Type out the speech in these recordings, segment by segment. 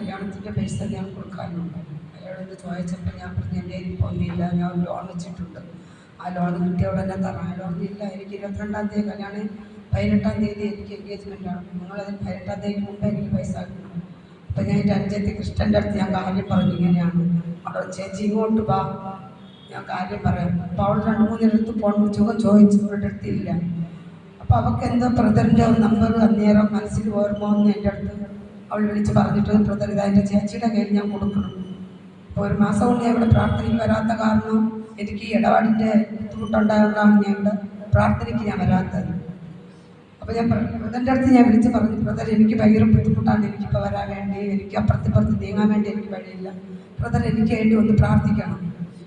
കല്യാണത്തിന്റെ പൈസ ഞാൻ കൊടുക്കാനുണ്ട് അയാളോട് ചോദിച്ചപ്പോൾ ഞാൻ പറഞ്ഞു എന്റെ ഇപ്പോൾ ഒന്നുമില്ല ഞാൻ ലോൺ വെച്ചിട്ടുണ്ട്. ആ ലോൺ കിട്ടിയ ഉടനെ തരാം. ലോൺ ഇല്ല. എനിക്ക് ഇരുപത്തിരണ്ടാം തീയതി കല്യാണം പതിനെട്ടാം തീയതി എനിക്ക് എൻഗേജ്മെന്റ് ആണ്. നിങ്ങളതിന് പതിനെട്ടാം തീയതി മുമ്പ് എനിക്ക് പൈസ കിട്ടണം അപ്പം ഞാൻ എന്റെ അഞ്ചത്തി കൃഷ്ണന്റെ അടുത്ത് ഞാൻ കാര്യം പറഞ്ഞു. ഇങ്ങനെയാണ്. അവിടെ ചേച്ചി ഇങ്ങോട്ട് വാ. ഞാൻ കാര്യം പറയാം. അപ്പോൾ അവൾ രണ്ട് മൂന്നിടത്ത് ഫോൺ വിളിച്ചൊക്കെ ചോദിച്ചു. അവളുടെ അടുത്തില്ല അപ്പോൾ അവൾക്ക് എന്തോ ബ്രദറിന്റെ നമ്പർ അന്നേരം മനസ്സിൽ ഓർമ്മ വന്ന് എന്റെ അടുത്ത്. അവൾ വിളിച്ച് പറഞ്ഞിട്ട് ബ്രദർ ഇതാ എന്റെ ചേച്ചിയുടെ കയ്യിൽ ഞാൻ കൊടുക്കണം. അപ്പോൾ ഒരു മാസം കൊണ്ട് ഇവിടെ പ്രാർത്ഥനയ്ക്ക് വരാത്ത കാരണം എനിക്ക് ഈ ഇടപാടിന്റെ ബുദ്ധിമുട്ടുണ്ടായതുകൊണ്ടാണ് ഞാൻ ഇവിടെ പ്രാർത്ഥനയ്ക്ക് ഞാൻ വരാത്തത്. അപ്പോൾ ഞാൻ ബ്രദറിന്റെ അടുത്ത് ഞാൻ വിളിച്ച് പറഞ്ഞു ബ്രദർ എനിക്ക് ഭയങ്കര ബുദ്ധിമുട്ടാണ്. എനിക്കിപ്പോൾ വരാൻ വേണ്ടി എനിക്ക് അപ്പുറത്തിപ്പുറത്ത് നീങ്ങാൻ വേണ്ടി എനിക്ക് വഴിയില്ല. ബ്രദർ എനിക്ക് വേണ്ടി ഒന്ന് പ്രാർത്ഥിക്കണം.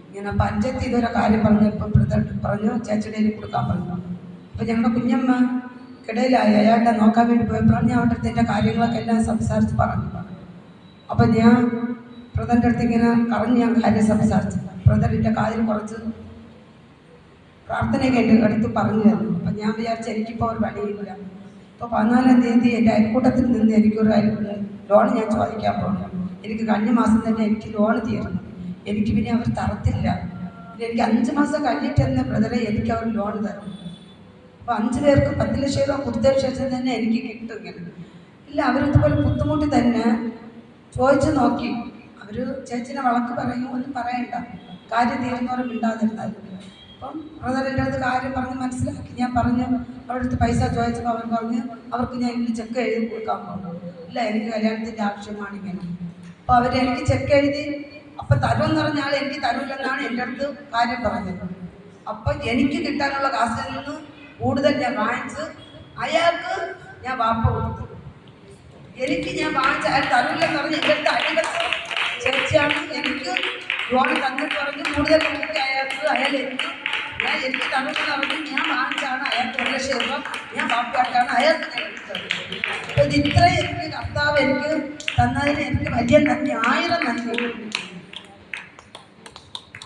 ഇങ്ങനെ പഞ്ചത്തി ഇതൊരു കാര്യം പറഞ്ഞപ്പോൾ ബ്രദർ പറഞ്ഞു ചേച്ചിയുടെ കൊടുക്കാൻ പറഞ്ഞു. അപ്പോൾ ഞങ്ങളുടെ കുഞ്ഞമ്മ കിടയിലായി അയാളുടെ നോക്കാൻ വേണ്ടി പോയപ്പോഴാണ് ഞാൻ അവരുടെ അടുത്ത് കാര്യങ്ങളൊക്കെ എല്ലാം സംസാരിച്ച് പറഞ്ഞു. അപ്പം ഞാൻ ബ്രദറിന്റെ അടുത്ത് ഇങ്ങനെ കറഞ്ഞ് ഞാൻ കാര്യം സംസാരിച്ചു. ബ്രദറിന്റെ കാര്യം കുറച്ച് പ്രാർത്ഥനയൊക്കെ എന്റെ അടുത്ത് പറഞ്ഞു തന്നു. അപ്പം ഞാൻ വിചാരിച്ചു എനിക്കിപ്പോൾ ഒരു വഴിയില്ല ഇപ്പോൾ പതിനാലാം തീയതി എന്റെ അയൽക്കൂട്ടത്തിൽ നിന്ന് എനിക്കൊരു ലോൺ ഞാൻ ചോദിക്കാൻ പോകുന്നു എനിക്ക് കഴിഞ്ഞ മാസം തന്നെ എനിക്ക് ലോൺ തീർന്നു. എനിക്ക് പിന്നെ അവർ തരത്തില്ല. എനിക്ക് അഞ്ച് മാസം കഴിഞ്ഞിട്ട് തന്നെ ബ്രദറെ എനിക്ക് അവർ ലോൺ തരും അപ്പോൾ അഞ്ച് പേർക്ക് പത്ത് ലക്ഷം രൂപ കൊടുത്തതിന് ശേഷം തന്നെ എനിക്ക് കിട്ടും ഇങ്ങനെ ഇല്ല അവരിതുപോലെ ബുദ്ധിമുട്ടി തന്നെ ചോദിച്ചു നോക്കി. അവർ ചേച്ചിനെ വളക്ക് പറയും ഒന്നും പറയണ്ട. കാര്യം തീരുന്നവരും മിണ്ടാതിരുന്നാൽ അപ്പം ബ്രദർ എന്റെ അടുത്ത് കാര്യം പറഞ്ഞ് മനസ്സിലാക്കി. ഞാൻ പറഞ്ഞു അവരുടെ അടുത്ത് പൈസ ചോദിച്ചപ്പോൾ അവർ പറഞ്ഞ് അവർക്ക് ഞാൻ ഇന്ന് ചെക്ക് എഴുതി കൊടുക്കാൻ പോകുന്നു. ഇല്ല എനിക്ക് കല്യാണത്തിന്റെ ആവശ്യമാണ് ഇങ്ങനെ അപ്പോൾ അവർ എനിക്ക് ചെക്ക് എഴുതി അപ്പം തരുമെന്ന് പറഞ്ഞാൽ എനിക്ക് തരൂല്ലെന്നാണ് എന്റെ അടുത്ത് കാര്യം പറഞ്ഞത്. അപ്പം എനിക്ക് കിട്ടാനുള്ള കാശിൽ നിന്ന് കൂടുതൽ ഞാൻ വാങ്ങിച്ച് അയാൾക്ക് ഞാൻ വാപ്പ കൊടുത്തു. എനിക്ക് ഞാൻ വാങ്ങിച്ച അയാൾ തരൂല്ലെന്ന് പറഞ്ഞ് ഇവിടുത്തെ അടിവെച്ച ചേച്ചിയാണ്. എനിക്ക് ലോൺ തന്നിട്ട് പറഞ്ഞ് കൂടുതൽ എനിക്ക് അയാൾക്ക്. അയാൾ എനിക്ക് ഞാൻ എനിക്ക് തരൂല്ലെന്ന് പറഞ്ഞ് ഞാൻ വാങ്ങിച്ചാണ് അയാൾക്ക് ഒരു ലക്ഷം രൂപ ഞാൻ വാപ്പയായിട്ടാണ് അയാൾക്ക് ഞാൻ എടുത്തത് അപ്പോൾ ഇത് ഇത്രയും എനിക്ക് കർത്താവ് എനിക്ക് തന്നതിന് എനിക്ക് വലിയ നന്ദി ആയിരം നന്ദി.